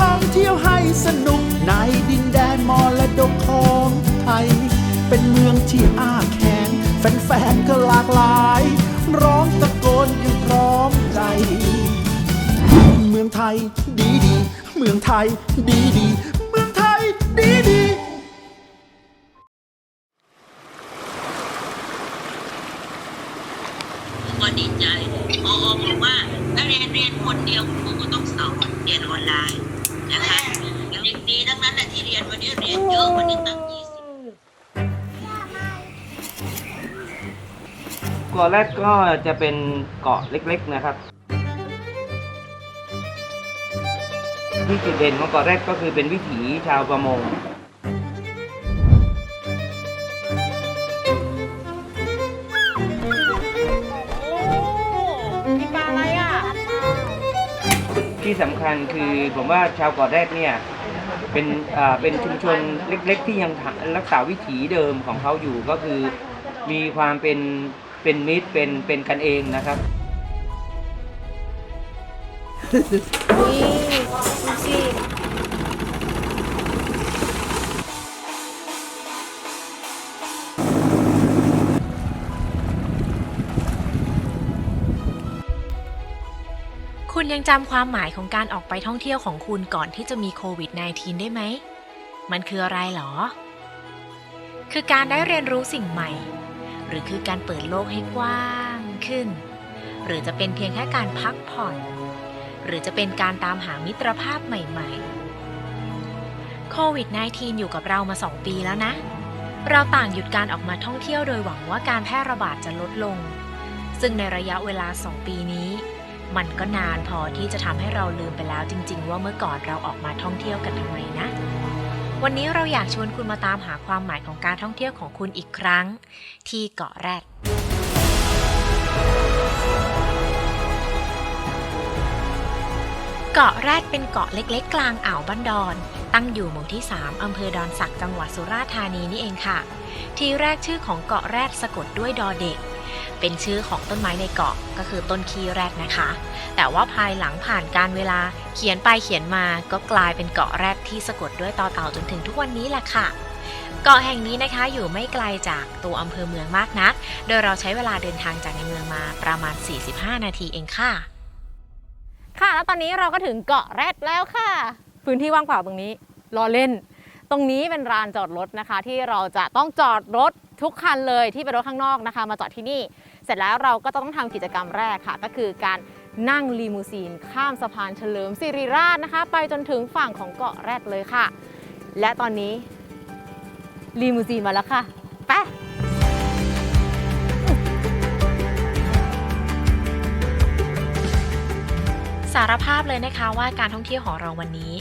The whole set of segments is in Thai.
ท่องเที่ยวให้สนุกในดินแดนมอและดกของไทย เป็นเมืองที่อ้าแขงแฟนๆก็หลากหลาย ร้องตะโกนกันพร้อมใจ เมืองไทยดีดี เมืองไทยดีดี เกาะแรกก็จะเป็นเกาะเล็กๆนะครับ ที่จุดเด่นของเกาะแรกก็คือเป็นวิถีชาวประมงมีปลาอะไรอะ ที่สำคัญคือผมว่าชาวเกาะแรกเนี่ยเป็นอ่าเป็นชุมชนเล็ก ๆ ที่ยังทำรักษาวิถีเดิมของเขาอยู่ก็คือมีความเป็น เป็นมิตรเป็นเป็นกันเองนะครับ นี่ดูสิคุณยังจำความหมายของการออกไปท่องเที่ยวของคุณก่อนที่จะมีโควิด -19 ได้ไหม มันคืออะไรหรอ คือการได้เรียนรู้สิ่งใหม่ หรือคือการเปิดโลกให้กว้างขึ้น หรือจะเป็นเพียงแค่การพักผ่อน หรือจะเป็นการตามหามิตรภาพใหม่ๆ โควิด -19 อยู่กับเรามา 2 ปีแล้วนะ เราต่างหยุดการออกมาท่องเที่ยวโดยหวังว่าการแพร่ระบาดจะลดลง ซึ่งในระยะเวลา 2 ปีนี้ มันก็นานพอที่จะทำให้เราลืมไปแล้วจริง ๆ ว่าเมื่อก่อนเราออกมาท่องเที่ยวกันทำไมนะ วันนี้เราอยากชวนคุณมาตามหาความหมายของการท่องเที่ยวของคุณอีกครั้ง ที่เกาะแรด เกาะแรดเป็นเกาะเล็กๆ กลางอ่าวบ้านดอน ตั้งอยู่หมู่ที่ 3 อำเภอดอนสักจังหวัดสุราษฎร์ธานีนี่เองค่ะ ทีแรกชื่อของเกาะแรดสะกดด้วยดอเด็ก เป็นชื่อของต้นไม้ในเกาะก็คือต้นคีแรดนะคะ แต่ว่าภายหลังผ่านการเวลาเขียนไปเขียนมาก็กลายเป็นเกาะแรดที่สะกดด้วยต่อเต่าจนถึงทุกวันนี้แหละค่ะเกาะแห่งนี้นะคะอยู่ไม่ไกลจากตัวอำเภอเมืองมากนัก โดยเราใช้เวลาเดินทางจากในเมืองมาประมาณ 45 นาทีเองค่ะ ค่ะแล้วตอนนี้เราก็ถึงเกาะแรดแล้วค่ะ พื้นที่ว่างเปล่าตรงนี้รอเล่น ตรงนี้เป็นลานจอดรถนะคะ ที่เราจะต้องจอดรถทุกคันเลยที่เป็นรถข้างนอกนะคะ มาจอดที่นี่ เสร็จแล้วเราก็จะต้องทำกิจกรรมแรกค่ะ ก็คือการนั่งลีมูซีน ข้ามสะพานเฉลิมสิริราชนะคะ ไปจนถึงฝั่งของเกาะแรดเลยค่ะ และตอนนี้ลีมูซีนมาแล้วค่ะไป สารภาพเลยนะคะว่าการท่องเที่ยวของเราวันนี้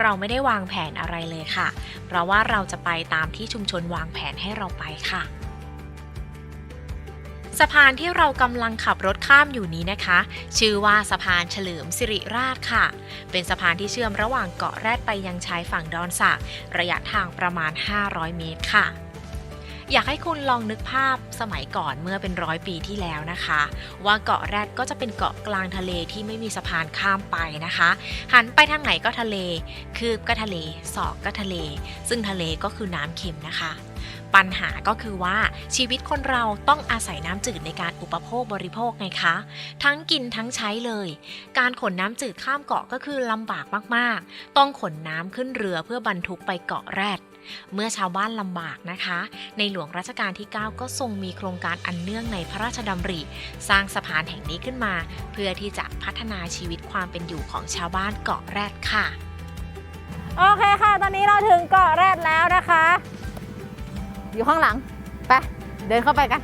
เราไม่ได้วางแผนอะไรเลยค่ะ เพราะว่าเราจะไปตามที่ชุมชนวางแผนให้เราไปค่ะสะพานที่เรากำลังขับรถข้ามอยู่นี้นะคะ ชื่อว่าสะพานเฉลิมสิริราชค่ะ เป็นสะพานที่เชื่อมระหว่างเกาะแรดไปยังชายฝั่งดอนสักระยะทางประมาณ 500 เมตรค่ะ อยากให้คุณลองนึกภาพสมัยก่อนเมื่อเป็นร้อยปีที่แล้วนะคะ ว่าเกาะแรดก็จะเป็นเกาะกลางทะเลที่ไม่มีสะพานข้ามไปนะคะ หันไปทางไหนก็ทะเล คืบก็ทะเลศอกก็ทะเล ซึ่งทะเลก็คือน้ำเค็มนะคะ ปัญหาก็คือว่าชีวิตคนเราต้องอาศัยน้ำจืดในการอุปโภคบริโภคไงคะ ทั้งกินทั้งใช้เลย การขนน้ำจืดข้ามเกาะก็คือลำบากมากๆ ต้องขนน้ำขึ้นเรือเพื่อบรรทุกไปเกาะแรด เมื่อชาวบ้านลำบากนะคะ ในหลวงรัชกาลที่ 9 ก็ทรงมีโครงการอันเนื่องในพระราชดำริ สร้างสะพานแห่งนี้ขึ้นมา เพื่อที่จะพัฒนาชีวิตความเป็นอยู่ของชาวบ้านเกาะแรดค่ะ โอเคค่ะ ตอนนี้เราถึงเกาะแรดแล้วนะคะ อยู่ข้างหลัง ไป เดินเข้าไปกัน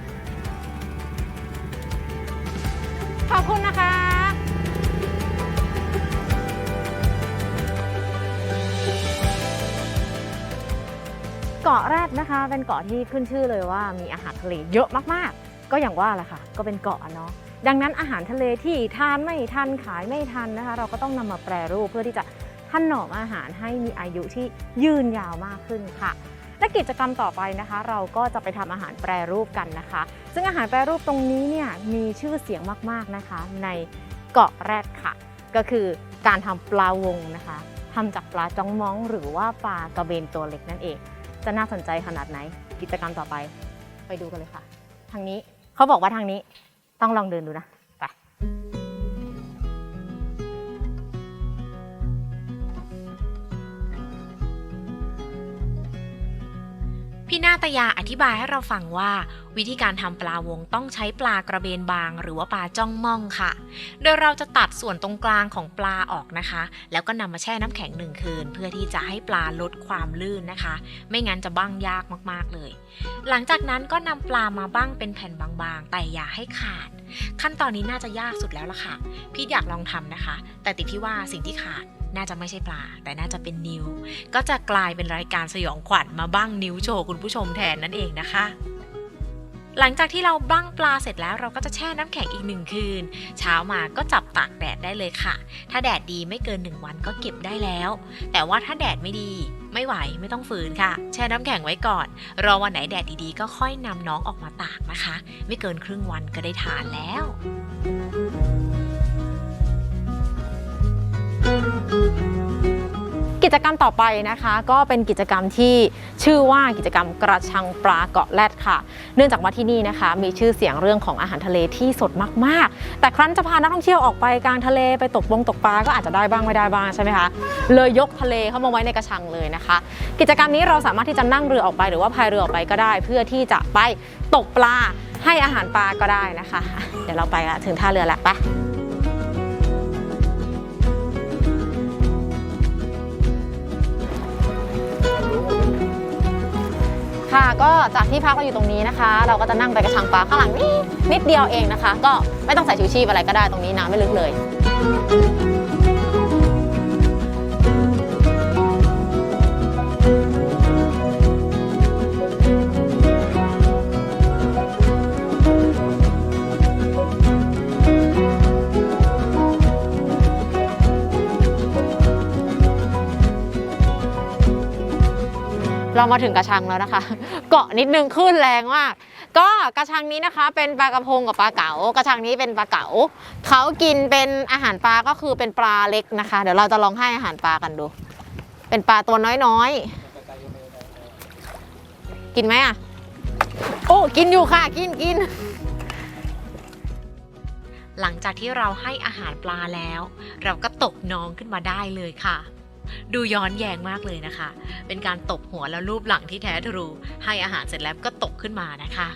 ขอบคุณนะคะ เกาะแรดนะคะ เป็นเกาะที่ขึ้นชื่อเลยว่ามีอาหารทะเลเยอะมากๆ ก็อย่างว่าแหละค่ะ ก็เป็นเกาะเนาะดังนั้นอาหารทะเลที่ทานไม่ทันขายไม่ทันนะคะ เราก็ต้องนำมาแปรรูปเพื่อที่จะถนอมอาหารให้มีอายุที่ยืนยาวมากขึ้นค่ะและกิจกรรมต่อไปนะคะ เราก็จะไปทำอาหารแปรรูปกันนะคะ ซึ่งอาหารแปรรูปตรงนี้เนี่ยมีชื่อเสียงมากๆนะคะ ในเกาะแรดค่ะ ก็คือการทำปลาวงนะคะทำจากปลาจ้องม้องหรือว่าปลากระเบนตัวเล็กนั่นเอง จะน่าสนใจขนาดไหน กิจกรรมต่อไป ไปดูกันเลยค่ะ ทางนี้เขาบอกว่าทางนี้ต้องลองเดินดูนะ นาตยาอธิบายให้เราฟังว่า วิธีการทำปลาวงต้องใช้ปลากระเบนบาง หรือว่าปลาจ้องม่องค่ะ โดยเราจะตัดส่วนตรงกลางของปลาออกนะคะ แล้วก็นำมาแช่น้ำแข็งหนึ่งคืน เพื่อที่จะให้ปลาลดความลื่นนะคะ ไม่งั้นจะบ้างยากมากๆเลย หลังจากนั้นก็นำปลามาบ้างเป็นแผ่นบางๆ แต่อย่าให้ขาด ขั้นตอนนี้น่าจะยากสุดแล้วล่ะค่ะ พี่อยากลองทำนะคะ แต่ติดที่ว่าสิ่งที่ขาด น่าจะไม่ใช่ปลา แต่น่าจะเป็นนิ้ว ก็จะกลายเป็นรายการสยองขวัญมาบ้างนิ้วโชว์คุณผู้ชมแทนนั่นเองนะคะหลังจากที่เราบ้างปลาเสร็จแล้วเราก็จะแช่น้ำแข็งอีกหนึ่งคืน เช้ามาก็จับตากแดดได้เลยค่ะ ถ้าแดดดีไม่เกิน 1 วันก็เก็บได้แล้ว แต่ว่าถ้าแดดไม่ดีไม่ไหวไม่ต้องฝืนค่ะ แช่น้ำแข็งไว้ก่อน รอวันไหนแดดดีๆ ก็ค่อยนำน้องออกมาตากนะคะ ไม่เกินครึ่งวันก็ได้ทานแล้ว กิจกรรมต่อไปนะคะ ก็เป็นกิจกรรมที่ชื่อว่ากิจกรรมกระชังปลาเกาะแรดค่ะ เนื่องจากว่าที่นี่นะคะ มีชื่อเสียงเรื่องของอาหารทะเลที่สดมากๆ แต่ครั้นจะพานักท่องเที่ยวออกไปกลางทะเลไปตกปงตกปลาก็อาจจะได้บ้างไม่ได้บ้างใช่ไหมคะเลยยกทะเลเข้ามาไว้ในกระชังเลยนะคะ กิจกรรมนี้เราสามารถที่จะนั่งเรือออกไปหรือว่าพายเรือออกไปก็ได้ เพื่อที่จะไปตกปลาให้อาหารปลาก็ได้นะคะ เดี๋ยวเราไปละถึงท่าเรือแล้วไป ค่ะ ก็จากที่พักเราอยู่ตรงนี้นะคะ เราก็จะนั่งไปกระชังปลาข้างหลังนี่นิดเดียวเองนะคะ ก็ไม่ต้องใส่ชูชีพอะไรก็ได้ตรงนี้น้ำไม่ลึกเลย เรามาถึงกระชังแล้วนะคะ เกาะนิดนึงคลื่นแรงมาก ก็กระชังนี้นะคะ เป็นปลากระพงกับปลาเก๋ากระชังนี้เป็นปลาเก๋าเขากินเป็นอาหารปลาก็คือเป็นปลาเล็กนะคะ เดี๋ยวเราจะลองให้อาหารปลากันดู เป็นปลาตัวน้อยๆ กินไหมอะ โอ้กินอยู่ค่ะ กินกินหลังจากที่เราให้อาหารปลาแล้ว เราก็ตกน้องขึ้นมาได้เลยค่ะ ดูย้อนแยงมากเลยนะคะ เป็นการตบหัวแล้วรูปหลังที่แท้ทรู ให้อาหารเสร็จแล้วก็ตกขึ้นมานะคะ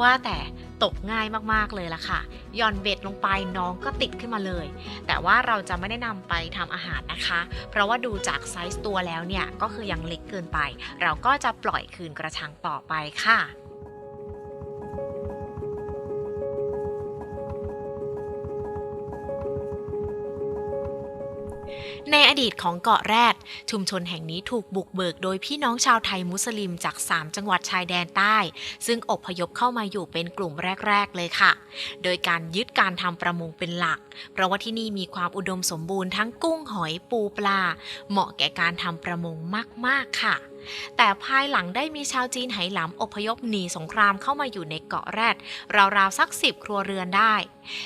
ว่าแต่ตกง่ายมากๆเลยล่ะค่ะย่อนเบ็ดลงไปน้องก็ติดขึ้นมาเลย แต่ว่าเราจะไม่ได้นำไปทำอาหารนะคะ เพราะว่าดูจากไซส์ตัวแล้วเนี่ยก็คือยังเล็กเกินไป เราก็จะปล่อยคืนกระชังต่อไปค่ะ ในอดีตของเกาะแรด ชุมชนแห่งนี้ถูกบุกเบิกโดยพี่น้องชาวไทยมุสลิมจาก 3 จังหวัดชายแดนใต้ ซึ่งอพยพเข้ามาอยู่เป็นกลุ่มแรก ๆ เลยค่ะ โดยการยึดการทำประมงเป็นหลัก เพราะว่าที่นี่มีความอุดมสมบูรณ์ทั้งกุ้งหอยปูปลา เหมาะแก่การทำประมงมาก ๆ ค่ะ แต่ภายหลังได้มีชาวจีนไหหลำอพยพหนีสงครามเข้ามาอยู่ในเกาะแรด ราวๆสักสิบครัวเรือนได้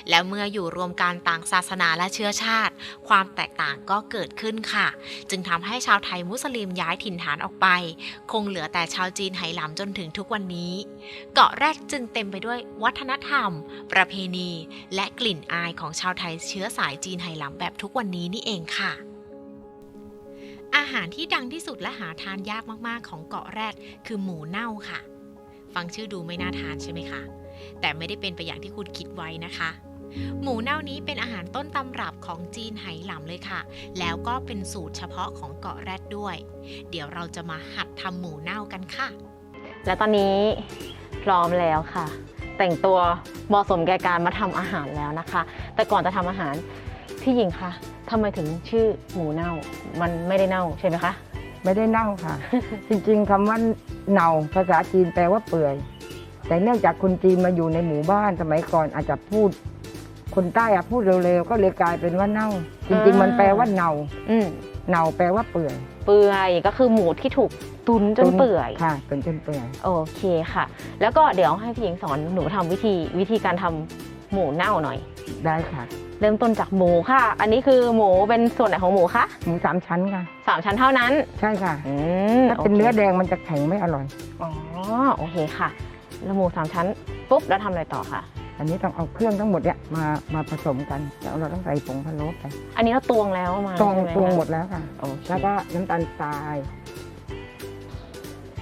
และเมื่ออยู่รวมกันต่างศาสนาและเชื้อชาติ ความแตกต่างก็เกิดขึ้นค่ะ จึงทำให้ชาวไทยมุสลิมย้ายถิ่นฐานออกไป คงเหลือแต่ชาวจีนไหหลำจนถึงทุกวันนี้ เกาะแรดจึงเต็มไปด้วยวัฒนธรรม ประเพณี และกลิ่นอายของชาวไทยเชื้อสายจีนไหหลำแบบทุกวันนี้นี่เองค่ะ อาหารที่ดังที่สุดและหาทานยากมากๆ ของเกาะแรดคือหมูเน่าค่ะ ฟังชื่อดูไม่น่าทานใช่ไหมคะ แต่ไม่ได้เป็นไปอย่างที่คุณคิดไว้นะคะ หมูเน่านี้เป็นอาหารต้นตำรับของจีนไหหลำเลยค่ะ แล้วก็เป็นสูตรเฉพาะของเกาะแรดด้วย เดี๋ยวเราจะมาหัดทำหมูเน่ากันค่ะ และตอนนี้พร้อมแล้วค่ะ แต่งตัวเหมาะสมแก่การมาทำอาหารแล้วนะคะ แต่ก่อนจะทำอาหาร พี่หญิงคะทำไมถึงชื่อหมูเน่า มันไม่ได้เน่าใช่ไหมคะ ไม่ได้เน่าค่ะ จริงๆคำว่าเน่าภาษาจีนแปลว่าเปื่อย แต่เนื่องจากคนจีนมาอยู่ในหมู่บ้านสมัยก่อนอาจจะพูด คนใต้อะพูดเร็วๆก็เลยกลายเป็นว่าเน่า จริง ๆ มันแปลว่าเน่าอืมเน่าแปลว่าเปื่อย เปื่อยก็คือหมูที่ถูกตุนจนเปื่อยค่ะเป็นจนเปื่อย โอเคค่ะ แล้วก็เดี๋ยวให้พี่หญิงสอนหนูทำวิธีวิธีการทำ หมูเน่าหน่อย ได้ค่ะ เริ่มต้นจากหมูค่ะ อันนี้คือหมูเป็นส่วนไหนของหมูคะหมูสามชั้นค่ะสามชั้นเท่านั้น ใช่ค่ะอืมถ้าเป็นโคเนื้อแดงมันจะแข็งไม่อร่อย อ๋อโอเคค่ะ แล้วหมูสามชั้นปุ๊บแล้วทำอะไรต่อคะอันนี้ต้องเอาเครื่องทั้งหมดเนี่ยมามาผสมกันแล้วเราต้องใส่ผงพะโล้ไปอันนี้เราตวงแล้วมาตวงใช่ไหมตวงคะหมดแล้วค่ะ โอเคแล้วก็น้ำตาลทราย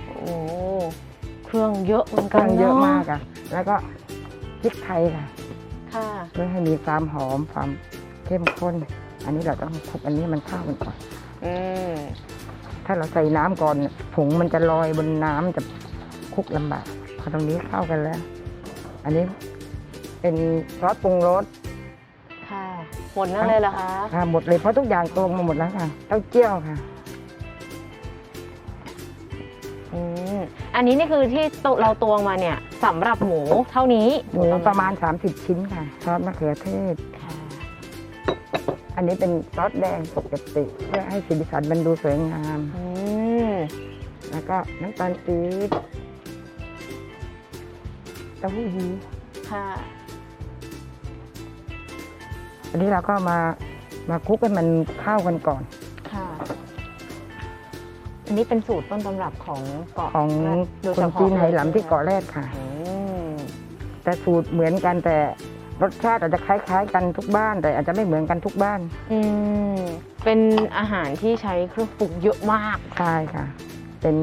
โอ้เครื่องเยอะเหมือนเคกัรื่นองเยอะมากนอะ แล้วก็พริกไทยค่ะ ค่ะเพื่อให้มีความหอมความเข้มข้น อันนี้เราต้องคลุกอันนี้มันเข้ากันก่อนอืมถ้าเราใส่น้ำก่อนผงมันจะลอยบนน้ำจะคลุกลำบากพอตรงนี้เข้ากันแล้ว อันนี้เป็นซอสปรุงรสค่ะหมดนั่นเลยเหรอคะค่ะหมดเลยเพราะทุกอย่างตวงมาหมดแล้วค่ะเต้าเจี้ยวค่ะ อืมอันนี้นี่คือที่เราตวงมาเนี่ยสำหรับหมูเท่านี้หมูประมาณ 30 ชิ้นค่ะซอสมะเขือเทศค่ะอันนี้เป็นซอสแดงปกติเพื่อให้สีสันมันดูสวยงาม อืมแล้วก็น้ำตาลปี๊บเต้าหู้ยี้ค่ะ อันนี้เราก็มามาคลุกให้มันเข้ากันก่อนค่ะ อันนี้เป็นสูตรต้นตำรับของเกาะของแรดโดยคเฉนพาะจีนไหหลำที่ลยเกาะแรดค่ะ อืมแต่สูตรเหมือนกันแต่รสชาติอาจจะคล้ายๆ กันทุกบ้าน แต่อาจจะไม่เหมือนกันทุกบ้านอืมเป็นอาหารที่ใช้เครื่องปรุงเยอะมาก ใช่ค่ะ เป็น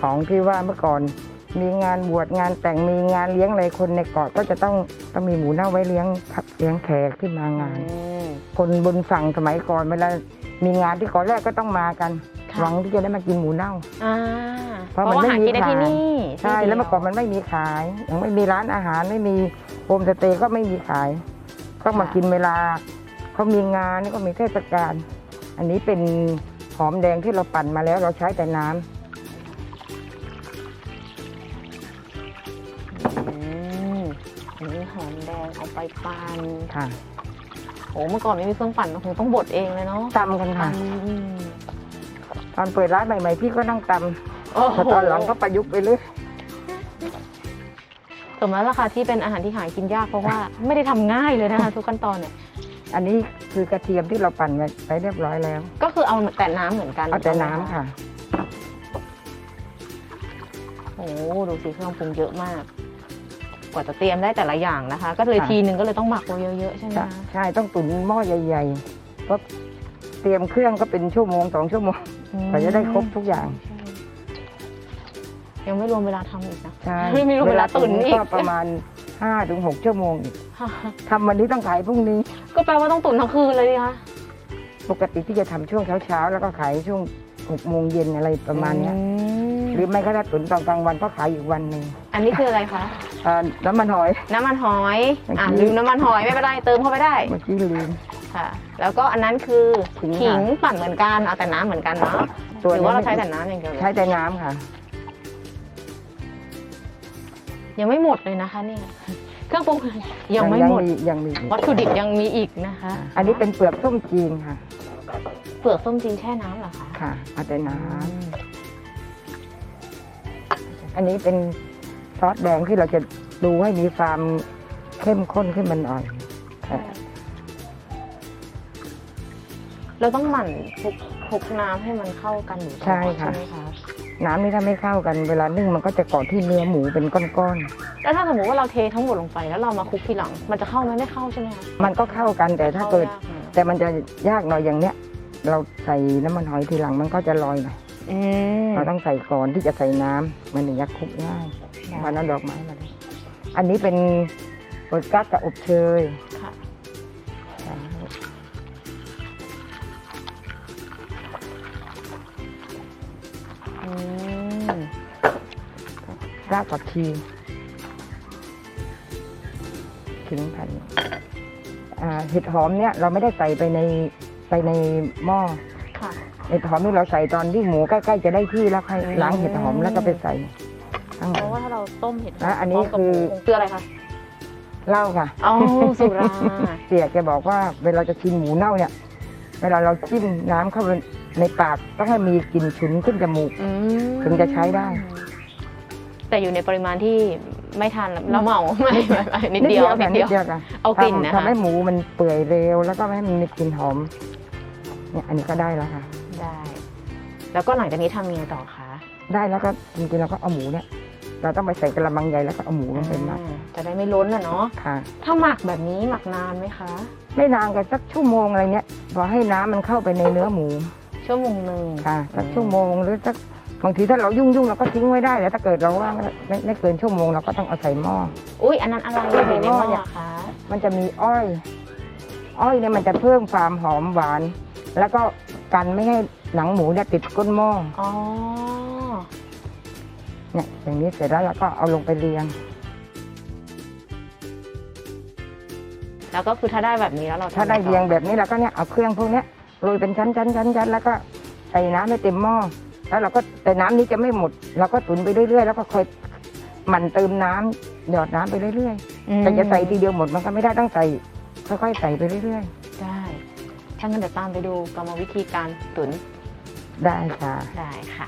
ของที่ว่าเมื่อก่อน มีงานบวชงานแต่งมีงานเลี้ยงอะไรคนในเกาะก็จะต้องต้องมีหมูเน่าไว้เลี้ยงครับเลี้ยงแขกที่มางาน อืมคนบนฝั่งสมัยก่อนเวลามีงานที่เกาะแรกก็ต้องมากันค่ะ หวังที่จะได้มากินหมูเน่า อ่าเพราะมันไม่หามีกินได้ที่ขายนี่ใช่ที่เดียแล้วเมื่อก่อนมันไม่มีขายยังไม่มีร้านอาหารไม่มีโฮมสเตย์ก็ไม่มีขายต้องมากินเวลาเขามีงานนี่ก็มีเทศกาลอันนี้เป็นหอมแดงที่เราปั่นมาแล้วเราใช้แต่น้ำอืมอันนี้หอมแดงเอาไปปั่นค่ะโอ้เมื่อก่อนไม่มีเครื่องปั่นคงต้องบดเองเลยเนาะตำกันค่ะ อืม ตอนเปิดร้านใหม่ๆพี่ก็นั่งตโอ้ำโหพอตอนหลังก็ประยุกต์ไปเรื่อยสมแล้วราคาที่เป็นอาหารที่หากินยากเพราะว่าไม่ได้ทำง่ายเลยนะคะทุกขั้นตอนเนี่ย อันนี้คือกระเทียมที่เราปั่นไว้ไปเรียบร้อยแล้ว ก็คือเอาแต่น้ำเหมือนกันเอาแต่น้ำค่ะโอ้ดูสิเครื่องปรุงเยอะมาก กว่าจะเตรียมได้แต่ละอย่างนะคะ ก็เลยค่ะทีนึงก็เลยต้องหมักไว้เยอะๆใช่ไหมใช่คะใช่ต้องตุ๋นหม้อใหญ่ๆเพราะเตรียมเครื่องก็เป็นชั่วโมงสองชั่วโมง กว่าจะได้ครบทุกอย่าง ใช่ยังไม่รวมเวลาทำอีกนะ ใช่ไม่รู้เวลาตุ๋นอีก ก็ประมาณ5ถึง6ชั่วโมงอีกทำวันนี้ต้องขายพรุ่งนี้ ก็แปลว่าต้องตุ๋นทั้งคืนเลยดิคะปกติที่จะทำช่วงเช้าๆแล้วก็ขายช่วง6โมงเย็นอะไรประมาณเนี้ยอืมหรือไม่ก็ถ้าตุ๋นตอนกลางวันก็ขายอีกวันหนึ่งอันนี้คืออะไรคะ เอ่อน้ำมันหอย น้ำมันหอย อะเมื่อกี้ ลืมน้ำมันหอยไม่เป็นไรเติมเข้าไปได้ เมื่อกี้ลืม ค่ะ แล้วก็อันนั้นคือขิงขิงค่ะปั่นเหมือนกันเอาแต่น้ำเหมือนกันเนาะส่วนหรือว่าเรานี้ใช้แต่น้ำอย่างเดียวเลยใช้แต่น้ำค่ะ ยังไม่หมดเลยนะคะเนี่ยเครื่องปรุงยังไม่หมด ยังมีอีกวัตถุดิบยังมีอีกนะคะอันนี้เป็นเปลือกส้มจีนค่ะ เปลือกส้มจีนแช่น้ำเหรอคะค่ะเอาแต่น้อืมำอันนี้เป็นซอสแดงที่เราจะดูให้มีความเข้มข้นขึ้นมันหน่อยค่ะ เราต้องหมั่นคลุกคลุกน้ำให้มันเข้ากันอยู่ตลอดใช่ค่ะ ไหมคะน้ำนี่ถ้าไม่เข้ากันเวลานึ่งมันก็จะเกาะที่เนื้อหมูเป็นก้อนแล้วถ้าสมมติว่าเราเททั้งหมดลงไปแล้วเรามาคลุกทีหลัง มันจะเข้าไหมไม่เข้าใช่ไหมคะๆ มันก็เข้ากันแต่ถ้าเกิด ข้ยหน่อยแต่มันจะยากหน่อยอย่างเนี้ย เราใส่น้ำมันหอยทีหลังมันก็จะลอยหน่อยอืม เราต้องใส่ก่อนที่จะใส่น้ำมันถึงจะคลุกง่ายวันนั้นดอกไม้มาเลยอันนี้เป็นโปรดกัสกับอบเชย ค่ะ รากผักชีขิงพันอ่าเห็ดหอมเนี่ยเราไม่ได้ใส่ไปในไปในหม้อค่ะเห็ดหอมนี่เราใส่ตอนที่หมูใกล้ๆจะได้ที่แล้วค่อยล้างเห็ดหอมแล้วก็ไปใส่ข้างเพในราะว่าถ้าเราต้มเห็ดหมและอันนี้พร้มกับคือหมูคืออะไรคะเหล้าค่ะอ๋อสุราเสียแกบอกว่าเวลาจะกินหมูเน่าเนี่ย เวลาเราจิ้มน้ำเข้าไปในปากต้องให้มีกลิ่นฉุนขึ้นจมูกอืมถึงจะใช้ได้ แต่อยู่ในปริมาณที่ไม่ทานแล้วเมาไม่ไม่ไม่นิดเดียวค่ะนิดนิเดีดยวเดียวค่ะเอากลิ่นนะทำคะทำให้หมูมันเปื่อยเร็ว แล้วก็ไม่ให้มันมีกลิ่นหอมเนี่ยอันนี้ก็ได้แล้วค่ะ ได้ แล้วก็หลังจากนี้ทำยังไงต่อคะได้แล้วก็จริงๆเราก็เอาหมูเนี่ยเราต้องไปใส่กระมังใหญ่แล้วก็เอาหมูลงไปหมักอืมจะได้ไม่ล้นอะเนาะค่ะถ้าหมักแบบนี้หมักนานไหมคะ ไม่นานกันสักชั่วโมงอะไรเนี่ยพอให้น้ำมันเข้าไปในเนื้อหมู ชั่วโมงหนึ่งค่ะสักชั่วโมงหรือสัก บางทีถ้าเรายุ่งยุ่งๆเราก็ทิ้งไว้ได้แต่ถ้าเกิดเราว่างไม่ไม่เกินชั่วโมงเราก็ต้องเอาใส่หม้อ อุ้ยอันนั้นอะไรอยู่ในหม้ออะคะมันจะมีอ้อย อ้อยเนี่ยมันจะเพิ่มความหอมหวาน แล้วก็กันไม่ให้หนังหมูเนี่ยติดก้นหม้ออ๋อเนี่ยอย่างนี้เสร็จแล้วเราก็เอาลงไปเรียง แล้วก็คือถ้าได้แบบนี้แล้วเราทำถ้าได้ต่อเรียงแบบนี้เราก็เนี่ยเอาเครื่องพวกเนี้ยโรยเป็นชั้นชั้นชั้นชั้นแล้วก็ใส่น้ำให้เต็มหม้อ แล้วเราก็แต่น้ำนี้จะไม่หมดเราก็ตุนไปเรื่อยๆ แล้วก็ค่อยหมั่นเติมน้ำหยอดน้ำไปเรื่อยอืมๆแต่จะใส่ทีเดียวหมดมันก็ไม่ได้ต้องใส่ค่อยๆใส่ไปเรื่อยได้ถ้างั้นเดี๋ยวตามไปดูกรรมวิธีการตุนๆได้ค่ะได้ค่ะ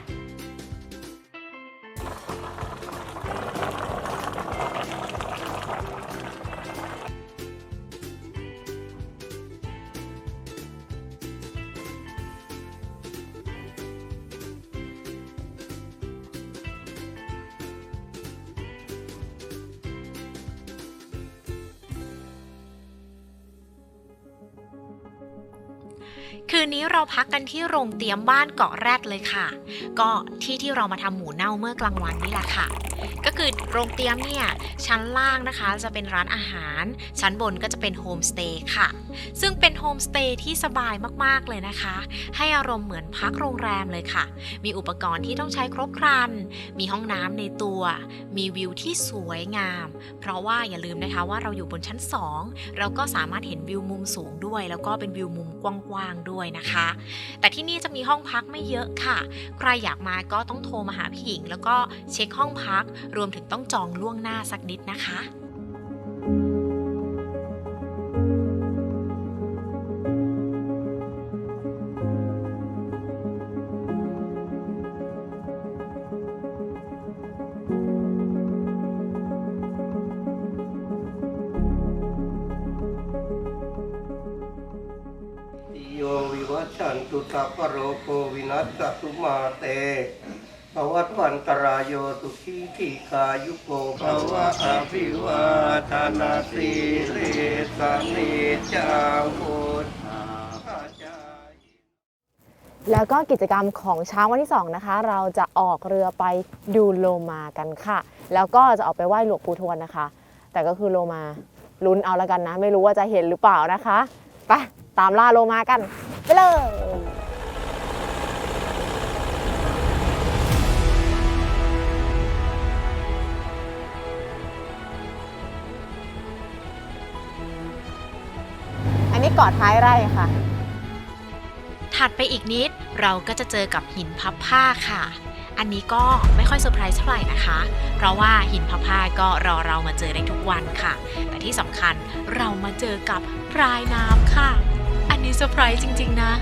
คืนนี้เราพักกันที่โรงเตรียมบ้านเกาะแรดเลยค่ะ ก็ที่ที่เรามาทำหมูเน่าเมื่อกลางวันนี่แหละค่ะ ก็คือโรงเตรียมเนี่ยชั้นล่างนะคะจะเป็นร้านอาหาร ชั้นบนก็จะเป็นโฮมสเตย์ค่ะ ซึ่งเป็นโฮมสเตย์ที่สบายมากๆเลยนะคะ ให้อารมณ์เหมือนพักโรงแรมเลยค่ะ มีอุปกรณ์ที่ต้องใช้ครบครัน มีห้องน้ำในตัว มีวิวที่สวยงาม เพราะว่าอย่าลืมนะคะว่าเราอยู่บนชั้น 2 เราก็สามารถเห็นวิวมุมสูงด้วย แล้วก็เป็นวิวมุมกว้างๆด้วยนะคะ แต่ที่นี่จะมีห้องพักไม่เยอะค่ะ ใครอยากมาก็ต้องโทรมาหาพี่หญิง แล้วก็เช็คห้องพักรวมถึงต้องจองล่วงหน้าสักนิดนะคะ ภวัตวันตรายโยสุขีทีกายุโกภวะอภิวาทนาสีริสานิจังพุธาจาแล้วก็กิจกรรมของเช้าวันที่2นะคะ เราจะออกเรือไปดูโลมากันค่ะ แล้วก็จะออกไปไหว้หลวงปู่ทวนนะคะ แต่ก็คือโลมาลุ้นเอาละกันนะ ไม่รู้ว่าจะเห็นหรือเปล่านะคะ ไปตามล่าโลมากัน ไปเลย เกาะท้ายไร่ค่ะ ถัดไปอีกนิดเราก็จะเจอกับหินพับผ้าค่ะ อันนี้ก็ไม่ค่อยเซอร์ไพรส์เท่าไหร่นะคะ เพราะว่าหินพับผ้าก็รอเรามาเจอได้ทุกวันค่ะ แต่ที่สำคัญเรามาเจอกับพรายน้ำค่ะ อันนี้เซอร์ไพรส์จริง ๆ นะ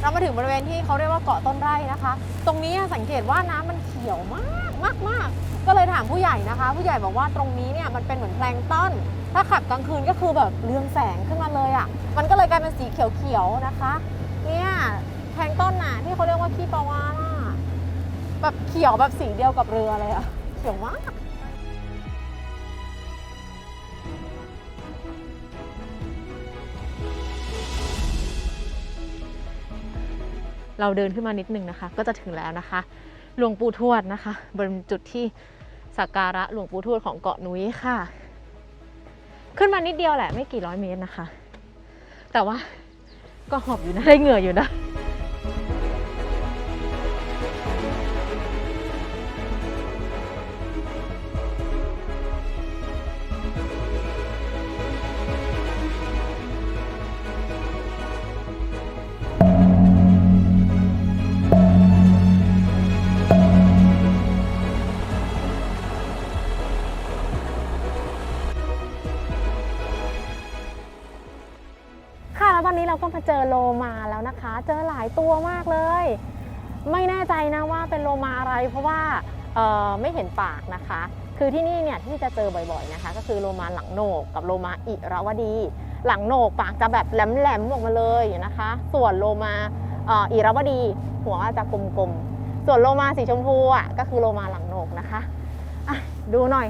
เรามาถึงบริเวณที่เขาเรียกว่าเกาะต้นไร่นะคะ ตรงนี้สังเกตว่าน้ำมันเขียวมากมากมากก็เลยถามผู้ใหญ่นะคะ ผู้ใหญ่บอกว่าตรงนี้เนี่ยมันเป็นเหมือนแพลงก์ต้นถ้าขับกลางคืนก็คือแบบเรืองแสงขึ้นมาเลยอะ่ะ มันก็เลยกลายเป็นสีเขียวๆนะคะ เนี่ยแพงต้นน่ะที่เขาเรียกว่าขี้ปลาวาน่ะแบบเขียวแบบสีเดียวกับเรือเลยอะเขียวมากเราเดินขึ้นมานิดนึงนะคะ ก็จะถึงแล้วนะคะ หลวงปู่ทวดนะคะ บนจุดที่สักการะหลวงปู่ทวดของเกาะนุ้ยค่ะ ขึ้นมานิดเดียวแหละไม่กี่ร้อยเมตรนะคะ แต่ว่าก็หอบอยู่นะได้เหงื่ออยู่นะ เจอโลมาแล้วนะคะ เจอหลายตัวมากเลย ไม่แน่ใจนะว่าเป็นโลมาอะไร เพราะว่าไม่เห็นปากนะคะ คือที่นี่เนี่ยที่จะเจอบ่อยๆนะคะ ก็คือโลมาหลังโหนกกับโลมาอิระวดี หลังโหนกปากจะแบบแหลมๆออกมาเลยนะคะ ส่วนโลมาอิระวดี หัวจะกลมๆ ส่วนโลมาสีชมพูอะก็คือโลมาหลังโหนกนะคะะดูหน่อย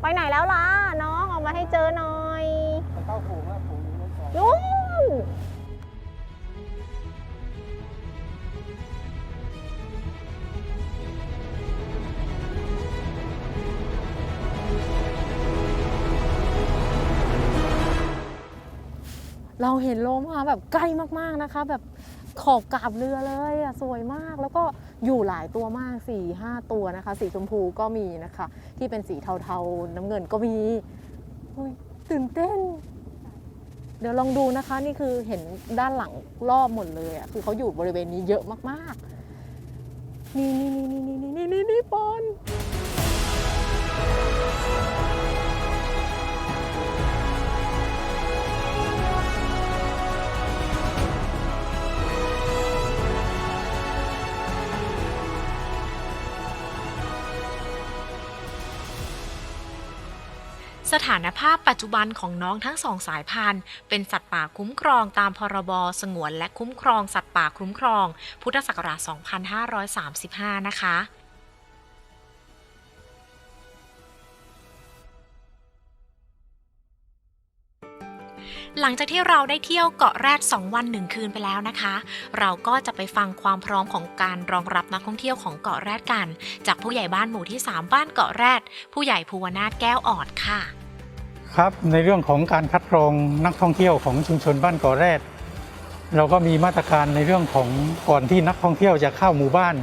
ไปไหนแล้วล่ะน้องออกมาให้เจอหน่อย เราเห็นโลมาแบบใกล้มากๆนะคะ แบบขอบกาบเรือเลยอะสวยมากแล้วก็อยู่หลายตัวมาก4ี่ห้าตัวนะคะ สีชมพูก็มีนะคะ ที่เป็นสีเทาๆน้ำเงินก็มีตื่นเต้น เดี๋ยวลองดูนะคะ นี่คือเห็นด้านหลังรอบหมดเลยอะคือเขาอยู่บริเวณนี้เยอะมากๆ นี่นี่นี่นี่นี่นี่นี่นี่ปอน สถานภาพปัจจุบันของน้องทั้งสองสายพันธุ์ เป็นสัตว์ป่าคุ้มครองตามพรบสงวนและคุ้มครองสัตว์ป่าคุ้มครอง พุทธศักราช 2535 นะคะหลังจากที่เราได้เที่ยวเกาะแรด 2 วัน 1 คืนไปแล้วนะคะ เราก็จะไปฟังความพร้อมของการรองรับนักท่องเที่ยวของเกาะแรดกัน จากผู้ใหญ่บ้านหมู่ที่ 3 บ้านเกาะแรด ผู้ใหญ่ภูวนาถแก้วออนค่ะ ครับในเรื่องของการคัดกรองนักท่องเที่ยวของชุมชนบ้านเกาะแรดเราก็มีมาตรการในเรื่องของก่อนที่นักท่องเที่ยวจะเข้าหมู่บ้าน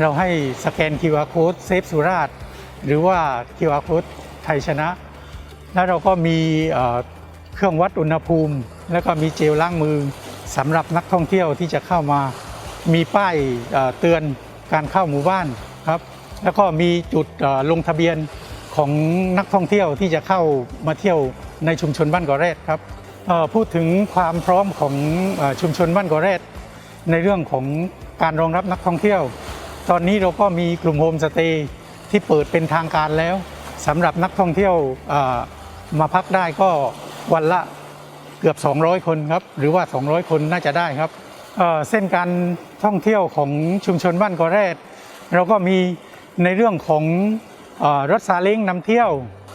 เราให้สแกน QR code เซฟสุราษฎร์หรือว่า QR code ไทยชนะ แล้วเราก็มีเครื่องวัดอุณหภูมิ แล้วก็มีเจลล้างมือสำหรับนักท่องเที่ยวที่จะเข้ามา มีป้ายเตือนการเข้าหมู่บ้านครับ แล้วก็มีจุดลงทะเบียน ของนักท่องเที่ยวที่จะเข้ามาเที่ยวในชุมชนบ้านกาะแรดครับพูดถึงความพร้อมของชุมชนบ้านกาะแรดในเรื่องของการรองรับนักท่องเที่ยว ตอนนี้เราก็มีกลุ่มโฮมสเตย์ที่เปิดเป็นทางการแล้วสำหรับนักท่องเที่ยวมาพักได้ก็วันละเกือบ 200 คนครับหรือว่า 200 คนน่าจะได้ครับเเส้นการท่องเที่ยวของชุมชนบ้านกาะแรดเราก็มีในเรื่องของ รถซาเล้งนำเที่ยว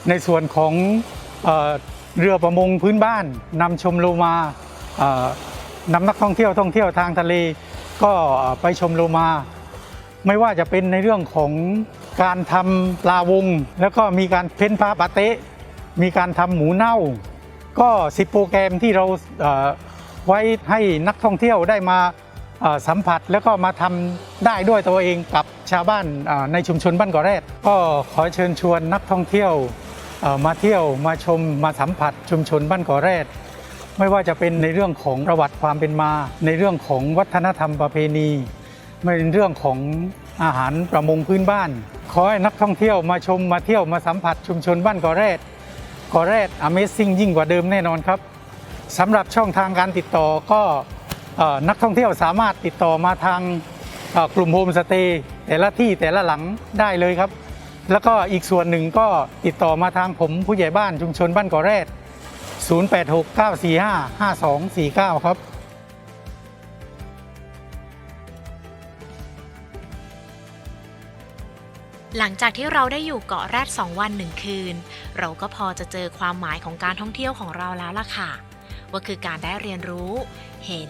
ในส่วนของเอเรือประมงพื้นบ้านนำชมโลมานำนักท่องเที่ยวท่องเที่ยวทางทะเล ก็ไปชมโลมา ไม่ว่าจะเป็นในเรื่องของการทำปลาวง แล้วก็มีการเพ้นผ้าปาเตะมีการทำหมูเน่า ก็สิบโปรแกรมที่เราไว้ให้นักท่องเที่ยวได้มา สัมผัสแล้วก็มาทำได้ด้วยตัวเองกับชาวบ้านในชุมชนบ้านเกาะแรดก็ขอเชิญชวนนักท่องเที่ยวมาเที่ยวมาชมมาสัมผัสชุมชนบ้านเกาะแรดไม่ว่าจะเป็นในเรื่องของประวัติความเป็นมา ในเรื่องของวัฒนธรรมประเพณีไม่เป็นเรื่องของอาหารประมงพื้นบ้าน ขอให้นักท่องเที่ยวมาชมมาเที่ยวมาสัมผัสชุมชนบ้านเกาะแรดกอแรด Amazing ยิ่งกว่าเดิมแน่นอนครับสำหรับช่องทางการติดต่อก็ นักท่องเที่ยวสามารถติดต่อมาทางกลุ่มโฮมสเตย์แต่ละที่แต่ละหลังได้เลยครับ แล้วก็อีกส่วนหนึ่งก็ติดต่อมาทางผมผู้ใหญ่บ้านชุมชนบ้านกอแรด0869455249 ครับหลังจากที่เราได้อยู่เกาะแรด 2 วัน 1 คืน เราก็พอจะเจอความหมายของการท่องเที่ยวของเราแล้วล่ะค่ะ ว่าคือการได้เรียนรู้ เห็น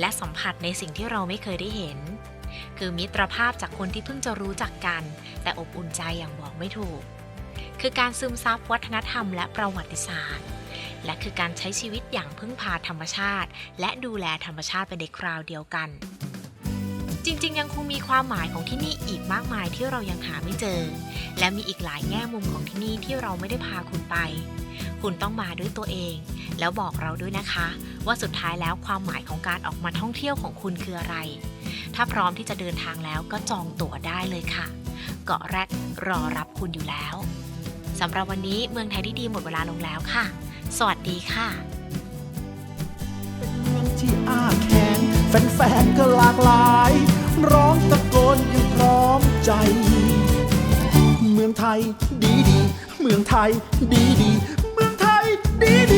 และสัมผัสในสิ่งที่เราไม่เคยได้เห็น คือมิตรภาพจากคนที่เพิ่งจะรู้จักกัน แต่อบอุ่นใจอย่างบอกไม่ถูก คือการซึมซับวัฒนธรรมและประวัติศาสตร์ และคือการใช้ชีวิตอย่างพึ่งพาธรรมชาติ และดูแลธรรมชาติไปในคราวเดียวกัน จริงๆ ยังคงมีความหมายของที่นี่อีกมากมายที่เรายังหาไม่เจอ และมีอีกหลายแง่มุมของที่นี่ที่เราไม่ได้พาคุณไป คุณต้องมาด้วยตัวเอง แล้วบอกเราด้วยนะคะ ว่าสุดท้ายแล้วความหมายของการออกมาท่องเที่ยวของคุณคืออะไร ถ้าพร้อมที่จะเดินทางแล้วก็จองตั๋วได้เลยค่ะ เกาะแรดรอรับคุณอยู่แล้วสำหรับวันนี้เมืองไทยที่ดีหมดเวลาลงแล้วค่ะ สวัสดีค่ะเป็นเมืองที่อ้างแฟนๆก็หลากหลาย ร้องตะโกนอย่างพร้อมใจ เมืองไทยดีดีเมืองไทยดีดีเมืองไทยดีดี